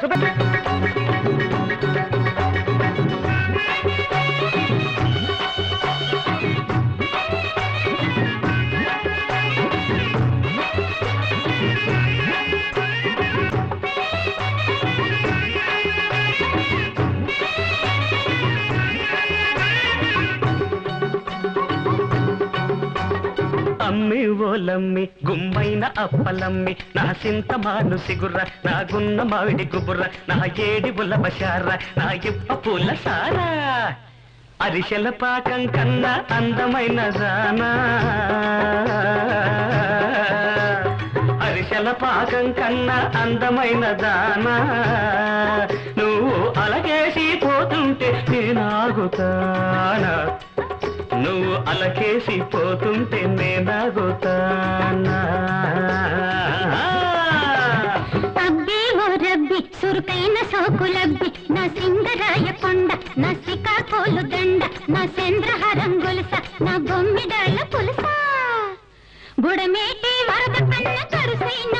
सुबह అమ్మి ఓలమ్మి గుమ్మైన అప్పలమ్మి నా సింత మాను సిగుర్ర నా గున్న మావిడి గుబుర్ర నా ఏడి బుల్ల బషార నా ఇప్ప పూల సారా. అరిశల పాకం కన్నా అందమైన జానా. అరిశల పాకం కన్నా అందమైన దానా. నువ్వు అలగేసి పోతుంటే నేనాగుతానా? నువ్వు అలకేసి పోతుంటే నేనాగుతానా? అబ్బే రబ్బి సురుకైన సోకులబ్బి నా సింగరాయ కొండ నా సికాకోలు దండ నా చంద్రహారం గొలుస నా బొమ్మిడాల పులుస. బుడమేటి వరద కన్న కరుసైన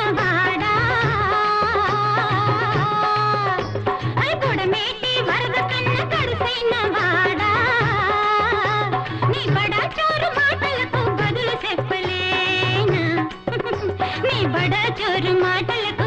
నీ బడా చోరు మాటలకు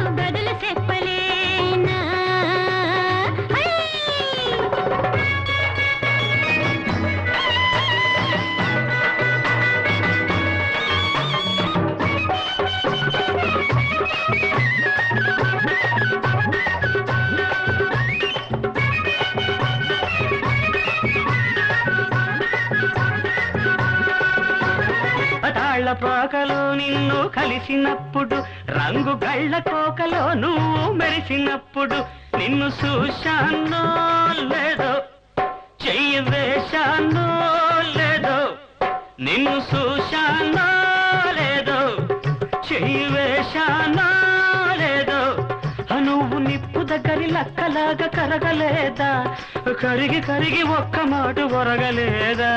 తాళ్ళ పాకలో నిన్ను కలిసినప్పుడు రంగు గళ్ళ కోకలో నువ్వు మెరిసినప్పుడు నిన్ను చూశానో లేదో చెయ్యి వేశానో లేదో నిన్ను చూశానో లేదో చెయ్యి వేశానో లేదో నువ్వు నిప్పు దగ్గరి లక్కలాగా కరగలేదా కరిగి కరిగి ఒక్క మాట ఒరగలేదా?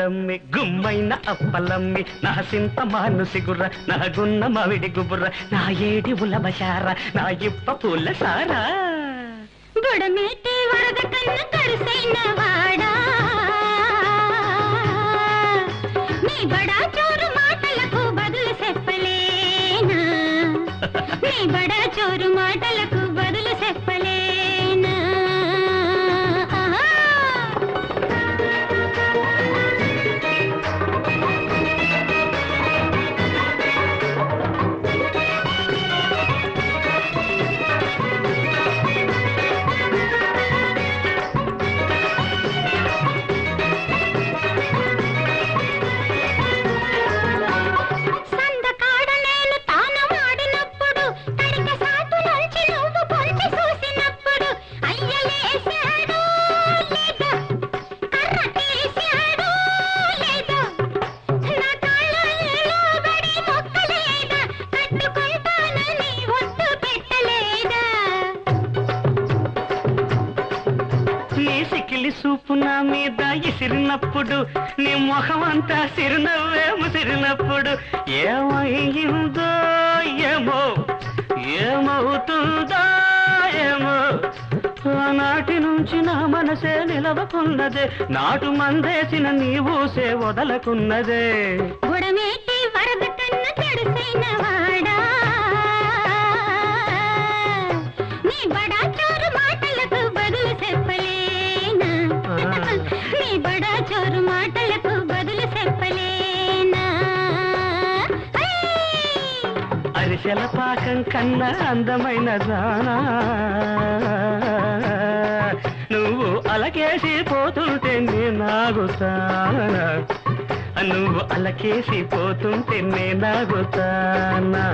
అమ్మి గుమ్మైన అప్పలమ్మి నా సింత మాను సిగుర్ర నా గున్న మావిడి గుబుర్ర నా ఏడి ఉలబశార నా ఇప్ప పూల సారా. బుడమేటి వరద కన్న కరుసైన వాడా? నీ బడా చోరు మాటలకు బదులు చెప్పలేనా? నీ బడా చోరు మాటలకు చూపు నా మీద ఇసిరినప్పుడు నీ ముఖం అంతా సిరినవ్వే ముసిరినప్పుడు ఏమైందో ఏమో ఏమవుతుందో ఏమో. ఆనాటి నుంచి నా మనసే నిలవకున్నదే నాటు మందేసిన నీ ఊసే వదలకున్నదే. వరద వాడా? అరిసెల పాకం కన్నా అందమైన దానా నువ్వు అలకేసి పోతుంటే నేనాగుతానా నువ్వు అలకేసి పోతుంటే నేనాగుతానా